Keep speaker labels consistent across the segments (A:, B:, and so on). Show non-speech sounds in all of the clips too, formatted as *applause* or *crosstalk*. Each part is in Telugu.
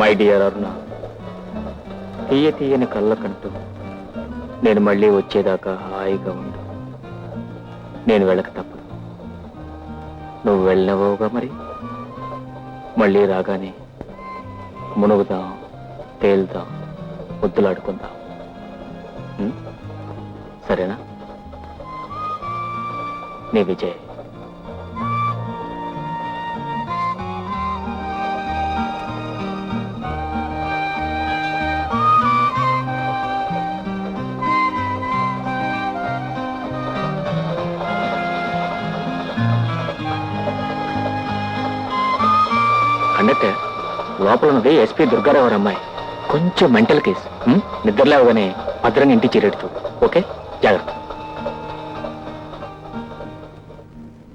A: మై డియర్ అరుణ తీయ తీయని కళ్ళకంటూ నేను మళ్ళీ వచ్చేదాకా హాయిగా ఉండు. నేను వెళ్ళక తప్పదు. నువ్వు వెళ్ళవోగా మరి? మళ్ళీ రాగానే మునుగుదాం తేలుదాం ముద్దులాడుకుందాం. సరేనా? నీ విజయ్. లోపల ఉన్నది ఎస్పీ దుర్గారావు అమ్మాయి. కొంచెం మెంటల్ కేసు? నిద్రలేవగానే భద్రంగా ఇంటి చేరేడుతూ. ఓకే? జాగ్రత్త.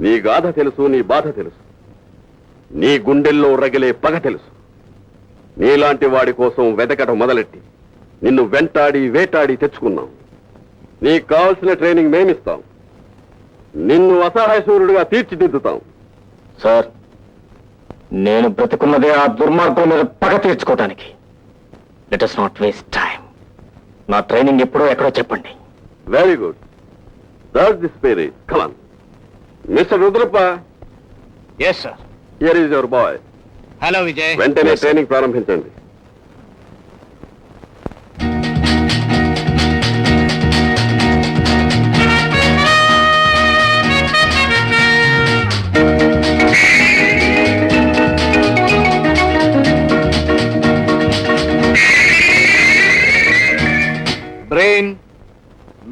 B: నీ గాథ తెలుసు నీ బాధ తెలుసు. నీ గుండెల్లో రగిలే పగ తెలుసు. నీలాంటి వాడి కోసం వెతకటం మొదలెట్టి నిన్ను వెంటాడి వేటాడి తెచ్చుకున్నాం. నీకు కావలసిన ట్రైనింగ్ మేమిస్తాం. నిన్ను అసహాయ సూర్యుడిగా తీర్చిదిద్దుతాం.
A: సార్ నేను బ్రతుకున్నదే ఆ దుర్మార్గం మీద పగ తీర్చుకోవటానికి. Let us not waste time నా ట్రైనింగ్ ఎప్పుడో ఎక్కడో చెప్పండి.
B: Very good that the spirit come on mister Rudrappa
C: yes sir
B: here is your boy
C: hello Vijay
B: వెంటనే ట్రైనింగ్ ప్రారంభించండి.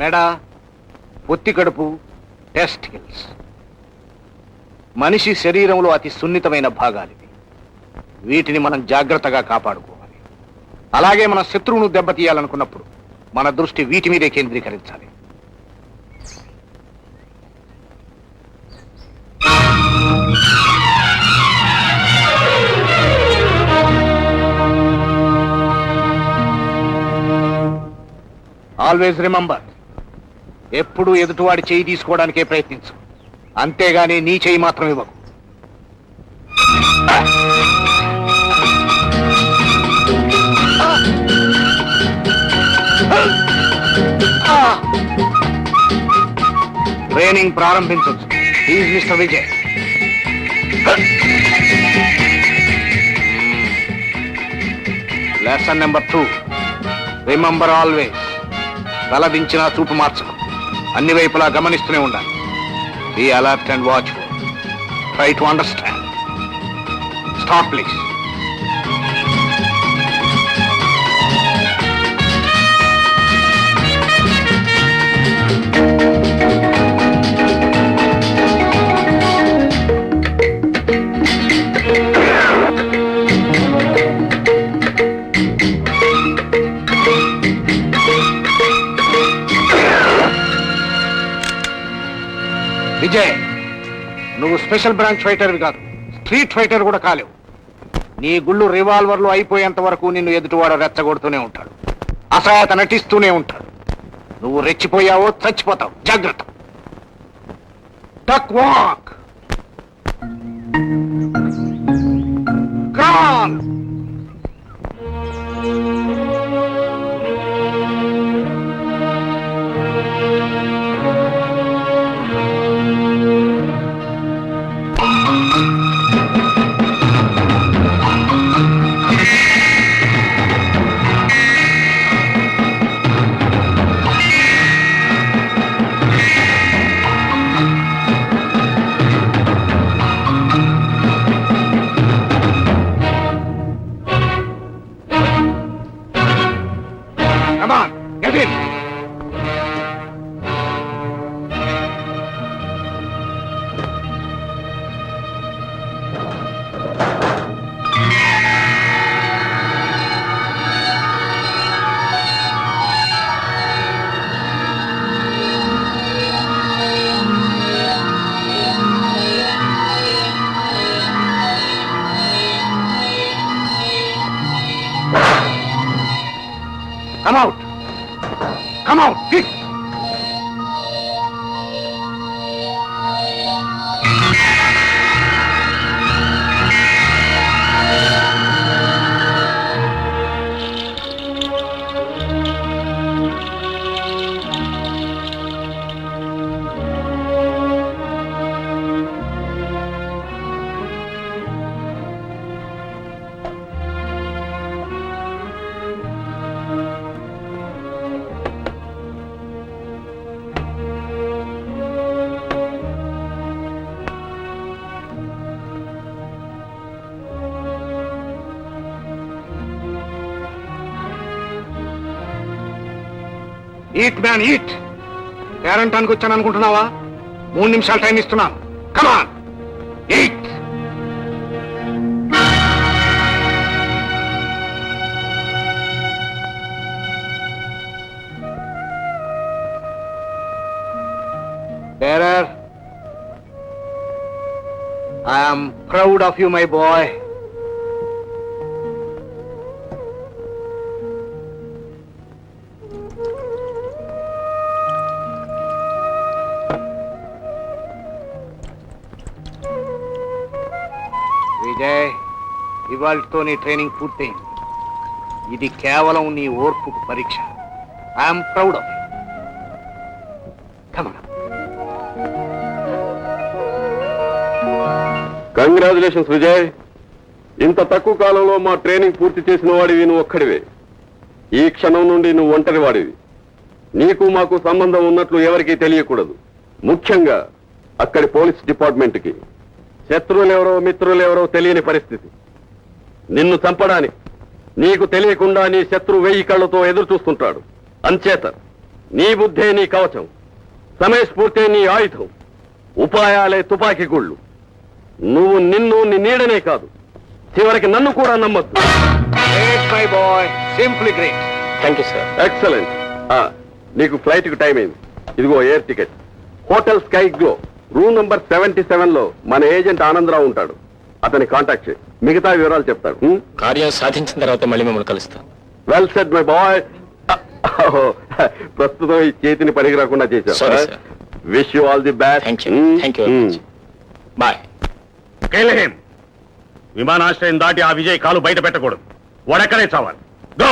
C: మెడ పొత్తి కడుపు టెస్టికల్స్ మనిషి శరీరంలో అతి సున్నితమైన భాగాలు ఇవి. వీటిని మనం జాగ్రత్తగా కాపాడుకోవాలి. అలాగే మన శత్రువును దెబ్బతీయాలనుకున్నప్పుడు మన దృష్టి వీటి మీదే కేంద్రీకరించాలి. ఆల్వేస్ రిమెంబర్ ఎప్పుడూ ఎదుటివాడి చేయి తీసుకోవడానికే ప్రయత్నించు. అంతేగాని నీ చేయి మాత్రం ఇవ్వకు. ట్రైనింగ్ ప్రారంభించవచ్చు is mister Vijay. Lesson number two. Remember always. తలదించినా చూపు మార్చకు. అన్ని వైపులా గమనిస్తూనే ఉండాలి. Be alert and watch try to understand stop please Vijay నువ్వు స్పెషల్ బ్రాంచ్ ఫైటర్వి కాదు స్ట్రీట్ ఫైటర్ కూడా కాలేవు. నీ గుళ్ళు రివాల్వర్లు అయిపోయేంత వరకు నిన్ను ఎదుటివాడు రెచ్చగొడుతూనే ఉంటాడు అసహాయత నటిస్తూనే ఉంటాడు. నువ్వు రెచ్చిపోయావో చచ్చిపోతావు. జాగ్రత్త. Tuck walk crawl Come on, get in. Come out. Come out, quick. Eat man eat. పేరంటానికి వచ్చాను అనుకుంటున్నావా? మూడు నిమిషాలు టైం ఇస్తున్నాను come on eat Bearer, I am proud of you, my boy. Vijay ఇవాళతో నీ ట్రైనింగ్ పూర్తయింది. ఇది కేవలం నీ ఓర్పుకు పరీక్ష. I'm proud of
B: congratulations Vijay ఇంత తక్కువ కాలంలో మా ట్రైనింగ్ పూర్తి చేసిన వాడివి నువ్వు ఒక్కడివే. ఈ క్షణం నుండి నువ్వు ఒంటరి వాడివి. నీకు మాకు సంబంధం ఉన్నట్లు ఎవరికీ తెలియకూడదు. ముఖ్యంగా అక్కడి పోలీస్ డిపార్ట్మెంట్కి. శత్రువులెవరో మిత్రులెవరో తెలియని పరిస్థితి. నిన్ను చంపడానికి నీకు తెలియకుండా నీ శత్రువు వెయ్యి కళ్ళతో ఎదురు చూస్తుంటాడు. అంచేత నీ బుద్ధే నీ కవచం సమయస్ఫూర్తే నీ ఆయుధం ఉపాయాలే తుపాకీ గుళ్ళు. నువ్వు నిన్ను నీ నీడనే కాదు. చివరికి నన్ను కూడా నమ్మద్దు.
C: Great my boy simply great
A: thank you sir
B: excellent నీకు ఫ్లైట్కు టైం అయింది. ఇదిగో air ticket. Hotel sky glow. Room number seventy సెవెన్లో మన ఏజెంట్ ఆనందరావు ఉంటాడు. అతని కాంటాక్ట్ చేయి. మిగతా వివరాలు చెప్తాడు.
A: కార్యం సాధించిన తర్వాత మళ్ళీ మిమ్మల్ని కలుస్తాం.
B: వెల్ సెట్ మై బాయ్ ప్రస్తుతం ఈ చేతిని పనికి రాకుండా
A: Sorry, sir.
B: Wish you all the best
A: thank you thank you bye
D: కేలహేం. విమానాశ్రయం దాటి ఆ విజయ్ కాలు బయట పెట్టకూడదు. వాడెక్కడే చావాలి. Go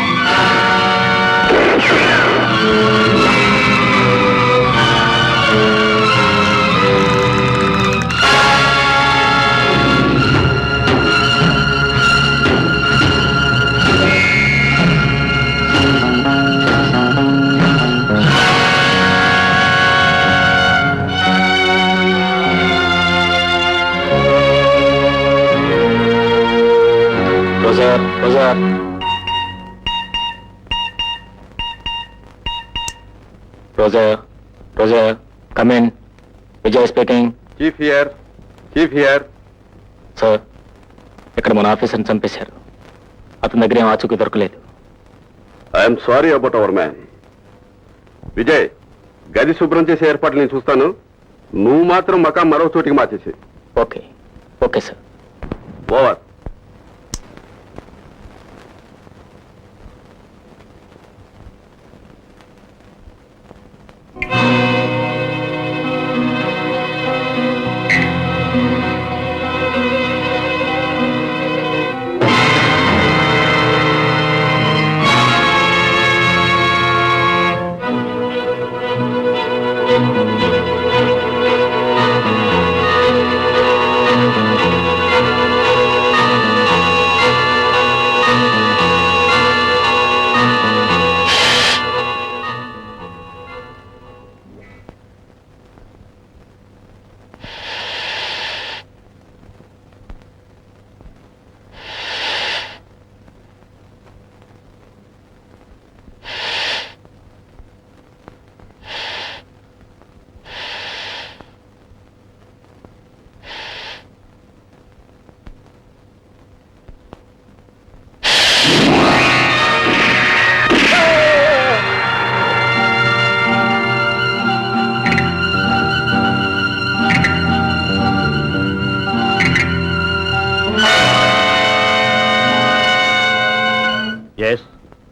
A: roger roger come in Vijay speaking
B: chief here chief here
A: sir ఇక్కడ మన ఆఫీసర్ని చంపేశారు. అతని దగ్గర ఏం ఆచూకీ దొరకలేదు.
B: I'm sorry about our man Vijay గది శుభ్రం చేసే ఏర్పాట్లు నేను చూస్తాను. నువ్వు మాత్రం మకా మరో చోటికి మార్చేసి
A: okay okay sir
B: over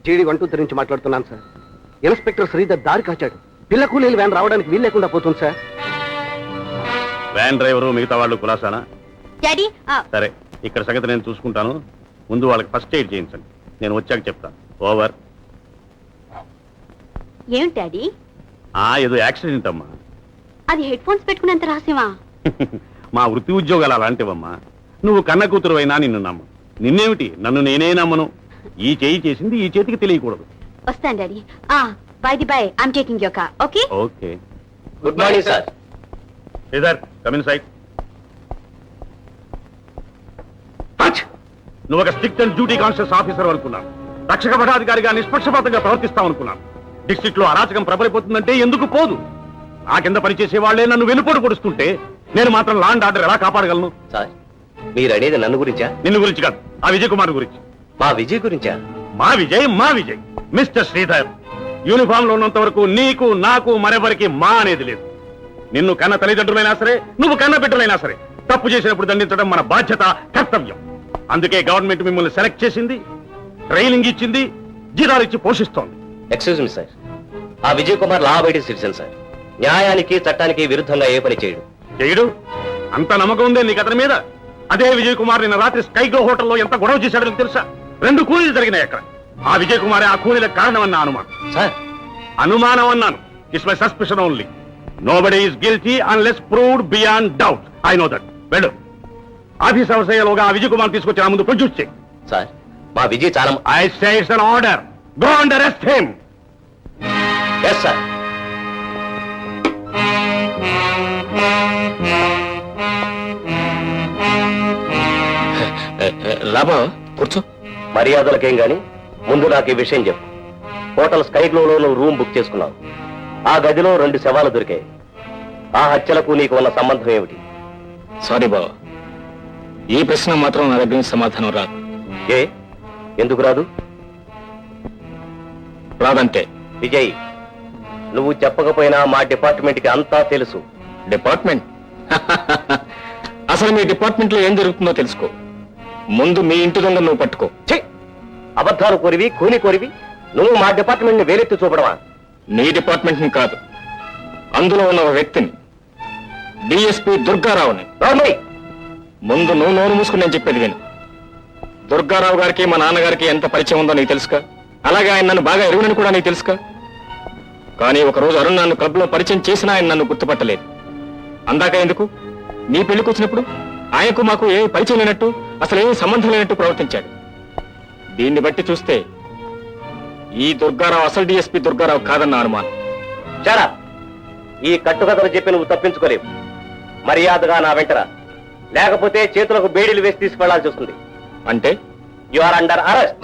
E: GD one two three నుంచి మాట్లాడుతున్నాను సార్. ఇన్స్పెక్టర్ శ్రీధర్ దారి కాచాడు. పిల్ల కూలీలు వ్యాన్ రావడానికి వీలు లేకుండా పోతుంది సార్.
D: వ్యాన్ డ్రైవరు మిగతా వాళ్ళు కులాసానా?
F: డాడీ ఆ,
D: సరే ఇక్కడ సంగతి నేను చూసుకుంటాను. ముందు వాళ్ళకి ఫస్ట్ ఎయిడ్ చేయించండి. నేను వచ్చాక చెప్తాను. ఓవర్.
F: ఏమిటి డాడీ?
D: ఆ ఏదో యాక్సిడెంట్ అమ్మా.
F: అది హెడ్ ఫోన్స్ పెట్టుకునేంత రహస్యమా? *laughs*
D: మా వృత్తి ఉద్యోగాలు అలాంటివమ్మా. నువ్వు కన్న కూతురు అయినా నిన్ను నమ్ము నిన్నేమిటి? నన్ను నేనే నమ్మను? ఈ చేయి చేసింది ఈ చేతికి తెలియకూడదు.
F: వస్తాను డాడీ. ఆ by the by I'm taking your car okay
D: okay.
E: Good morning sir
D: Sridhar come in side నువ్వు ఒక strict and duty conscious officer అనుకున్నాను రక్షక భటాధికారిగా నిష్పక్షపాతంగా ప్రవర్తిస్తావు అనుకున్నాను డిస్ట్రిక్ట్లో అరాచకం ప్రబలిపోతుందంటే ఎందుకు పోదు? నా కింద పనిచేసే వాళ్ళే నన్ను వెనుపోటు కొడుస్తుంటే నేను మాత్రం లాండ్ ఆర్డర్ ఎలా కాపాడగలను?
E: సార్ మీరు అనేది నన్ను గురించా?
D: నిన్ను గురించి కాదు ఆ విజయ్ కుమార్ గురించి.
E: మా విజయ్ గురించా?
D: మా విజయ్ మా విజయ్. మిస్టర్ శ్రీధర్ యూనిఫామ్లో ఉన్నంత వరకు నీకు నాకు మరెవరికి మా అనేది లేదు. నిన్ను కన్న తల్లిదండ్రులైనా సరే నువ్వు కన్న బిడ్డలైనా సరే తప్పు చేసినప్పుడు దండించడం మన బాధ్యత కర్తవ్యం. అందుకే గవర్నమెంట్ మిమ్మల్ని సెలెక్ట్ చేసింది ట్రైనింగ్ ఇచ్చింది జీతాలు ఇచ్చి పోషిస్తోంది.
G: ఎక్స్క్యూజ్ మీ సార్ ఆ Vijay Kumar law abiding citizen sir న్యాయానికి చట్టానికి విరుద్ధంగా ఏ పని చేయడు.
D: చేయడు? అంత నమ్మకం ఉందే నీకు అతని మీద? అదే విజయ్ కుమార్ నిన్న రాత్రి స్కైగ్లో హోటల్లో ఎంత గొడవ చేశాడో తెలుసా? రెండు కూలీలు జరిగినాయి అక్కడ. ఆ విజయ్ కుమారే ఆ కూలీలకు కారణమన్న అనుమానం.
G: సార్.
D: అనుమానం అన్నాను it's my suspicion only nobody is guilty unless proved beyond doubt I know that వెళ్ళు. ఆఫీస్ అవసరంలోగా ఆ విజయ్ కుమార్ తీసుకొచ్చి నా ముందు ప్రొడ్యూస్ చేయి.
G: సార్ మా విజయ్ చాలా
D: I say it's an order go and arrest him
G: yes sir
A: లాభా కూర్చో.
G: మర్యాదలకేం గాని ముందు నాకు ఈ విషయం చెప్పు. హోటల్ స్కై గ్లోలో నువ్వు రూమ్ బుక్ చేసుకున్నావు. ఆ గదిలో రెండు శవాలు దొరికాయి. ఆ హత్యలకు నీకు ఉన్న సంబంధం ఏమిటి?
A: సారీ బావా. ఈ ప్రశ్న మాత్రం నా దగ్గర నుంచి సమాధానం రాదు.
G: ఏ? ఎందుకు రాదు?
A: రాదంతే
G: విజయ్ నువ్వు చెప్పకపోయినా మా డిపార్ట్మెంట్కి అంతా తెలుసు.
A: డిపార్ట్మెంట్? *laughs* అసలు మీ డిపార్ట్మెంట్లో ఏం జరుగుతుందో తెలుసుకో. ముందు మీ ఇంటి దొంగ నువ్వు పట్టుకో!
G: అబద్ధాలు కోరివి కూని కోరివి నువ్వు మా డిపార్ట్మెంట్ని వేలెత్తి చూపడమా?
A: నీ డిపార్ట్మెంట్ని కాదు. అందులో ఉన్న ఒక వ్యక్తిని. డిఎస్పి దుర్గారావుని. ముందు నువ్వు నోరు మూసుకుని నేను చెప్పేది విను. దుర్గారావు గారికి మా నాన్నగారికి ఎంత పరిచయం ఉందో నీకు తెలుసుకా అలాగే ఆయన నన్ను బాగా ఎరుగునని కూడా నీకు తెలుసుకా కానీ ఒక రోజు అరుణ్ నన్ను క్లబ్లో పరిచయం చేసినా ఆయన నన్ను గుర్తుపట్టలేదు. అందాక ఎందుకు? నీ పెళ్ళికి వచ్చినప్పుడు ఆయనకు మాకు ఏ పరిచయం లేనట్టు? అసలు ఏమీ సంబంధం లేనట్టు ప్రవర్తించాడు. దీన్ని బట్టి చూస్తే ఈ దుర్గారావు అసలు డిఎస్పి దుర్గారావు కాదన్న అనుమానం.
G: చారా ఈ కట్టుకథలు చెప్పి నువ్వు తప్పించుకోలేవు. మర్యాదగా నా వెంటరా లేకపోతే చేతులకు బేడీలు వేసి తీసుకెళ్ళాల్సి వస్తుంది.
A: అంటే?
G: You are under arrest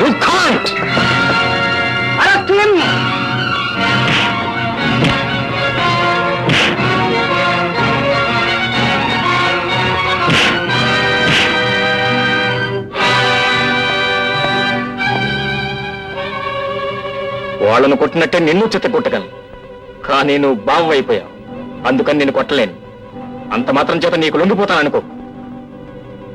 A: you can't
G: arrest
A: వాళ్ళను కొట్టినట్టే నిన్ను చిత్త కొట్టగలను. కానీ నువ్వు బావు అయిపోయావు. అందుకని నేను కొట్టలేను. అంత మాత్రం చేత నీకు లొంగిపోతాను అనుకో